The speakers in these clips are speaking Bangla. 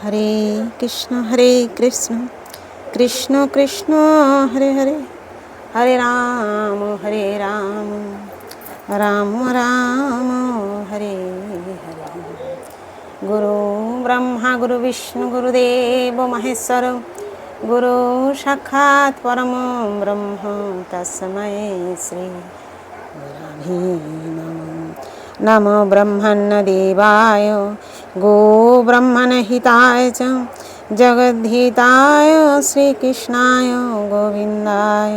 হরে কৃষ্ণ হরে কৃষ্ণ কৃষ্ণ কৃষ্ণ হরে হরে হরে রাম হরে রাম রাম রাম হরে হরে গুরু ব্রহ্মা গুরু বিষ্ণু গুরুদেব মহেশ্বর গুরু সাক্ষাৎ পরম ব্রহ্ম তস্মৈ শ্রী গুরবে नमो ब्रह्मन्न देवाय गोब्रह्मणहिताय च, जगद्धिताय, श्रीकृष्णाय, गोविन्दाय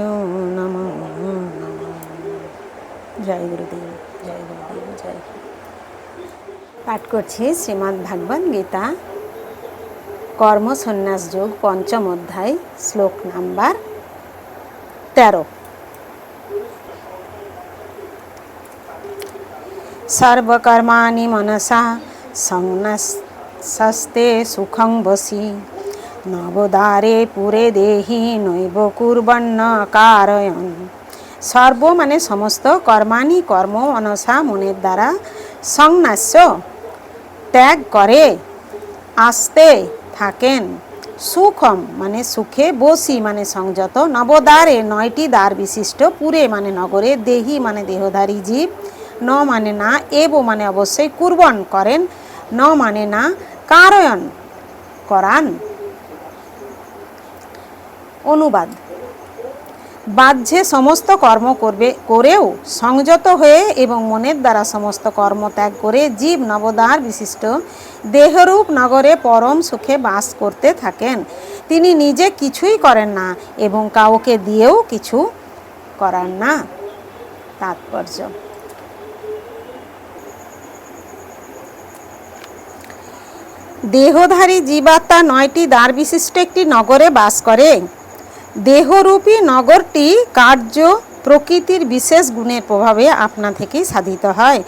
नमो জয় গুরুদেব জয় গুরুদেব জয় পাঠ করছি শ্রীমদ্ ভাগবত গীতা, কর্মসন্ন্যাস যোগ পঞ্চম অধ্যায়, শ্লোক নাম্বার তেরো। સર્વકર્માની মনসা સંનસસ્તે সুখং বসি নবদারে পুরে দেহি নৈব কুর্বন্ন কারয়ন সর্ব মানে সমস্ত কর্মাণী কর্ম অনসা মনের দ্বারা সংনাস্য ত্যাগ করে আসতে থাকেন সুখম মানে সুখে বসি মানে সংযত নবদ্বারে নয়টি দ্বার বিশিষ্ট পুরে মানে নগরে দেহি মানে দেহধারী জীব ন মানে না এব মানে অবশ্যই কুর্বন করেন। ন মানে না, কারয়ন করান। অনুবাদ। বাহ্যে সমস্ত কর্ম করবে, করেও সংযত হয়ে এবং মনের দ্বারা সমস্ত কর্ম ত্যাগ করে জীব নবদার বিশিষ্ট দেহরূপ নগরে পরম সুখে বাস করতে থাকেন। তিনি নিজে কিছুই করেন না এবং কাউকে দিয়েও কিছু করান না। তাৎপর্য। দেহধারী জীবাত্মা নয়টি দ্বার বিশিষ্ট একটি নগরে বাস করে। দেহরূপী নগরটি কার্য প্রকৃতির বিশেষ গুণের প্রভাবে আপনা থেকেই সাধিত হয়।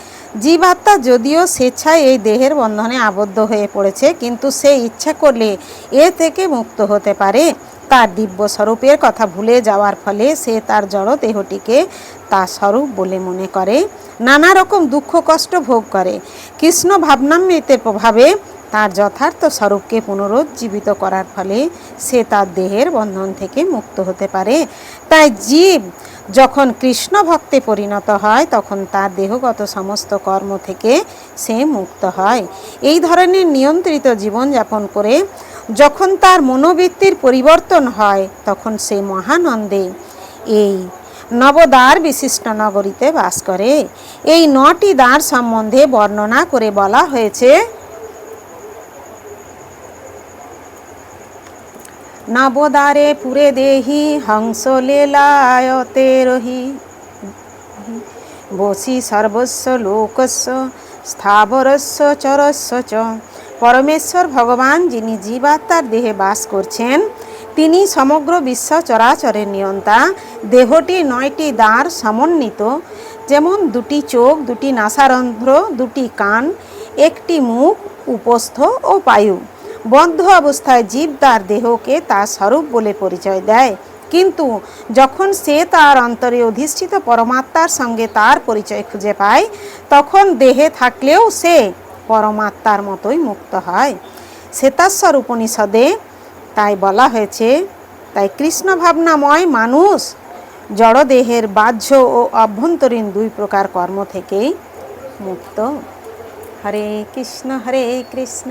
জীবাত্মা যদিও স্বেচ্ছায় এই দেহের বন্ধনে আবদ্ধ হয়ে পড়েছে, কিন্তু সে ইচ্ছা করলে এ থেকে মুক্ত হতে পারে। তার দিব্য স্বরূপের কথা ভুলে যাওয়ার ফলে সে তার জড় দেহটিকে তার স্বরূপ বলে মনে করে। নানা রকম দুঃখ কষ্ট ভোগ করে। কৃষ্ণ ভাবনামৃতের প্রভাবে তার যথার্থ স্বরূপকে পুনরুজ্জীবিত করার ফলে সে তার দেহের বন্ধন থেকে মুক্ত হতে পারে। তাই জীব যখন কৃষ্ণ ভক্তে পরিণত হয়, তখন তার দেহগত সমস্ত কর্ম থেকে সে মুক্ত হয়। এই ধরনের নিয়ন্ত্রিত জীবনযাপন করে যখন তার মনোবৃত্তির পরিবর্তন হয়, তখন সে মহানন্দে এই নবদ্বার বিশিষ্ট নগরীতে বাস করে। এই নটি দ্বার সম্বন্ধে বর্ণনা করে বলা হয়েছে নবদ্বারে পুরে দেহি, হংস লীলায়তে রহি। বসি সর্বস্ব লোকস্য স্থাবরস্য চরস্য চ পরমেশ্বর ভগবান যিনি জীবাত্মার দেহে বাস করছেন, তিনি সমগ্র বিশ্ব চরাচরের নিয়ন্তা। দেহটি নয়টি দ্বার সমন্বিত। যেমন দুটি চোখ, দুটি নাসারন্ধ্র, দুটি কান, একটি মুখ, উপস্থ ও পায়ু। বদ্ধ অবস্থায় জীব তার দেহকে তার স্বরূপ বলে পরিচয় দেয়। কিন্তু যখন সে তার অন্তরে অধিষ্ঠিত পরমাত্মার সঙ্গে তার পরিচয় খুঁজে পায়, তখন দেহে থাকলেও সে পরমাত্মার মতোই মুক্ত হয়। শ্বেতাস্বর উপনিষদে তাই বলা হয়েছে, তাই কৃষ্ণ ভাবনাময় মানুষ জড়দেহের বাহ্য ও অভ্যন্তরীণ দুই প্রকার কর্ম থেকেই মুক্ত। হরে কৃষ্ণ হরে কৃষ্ণ।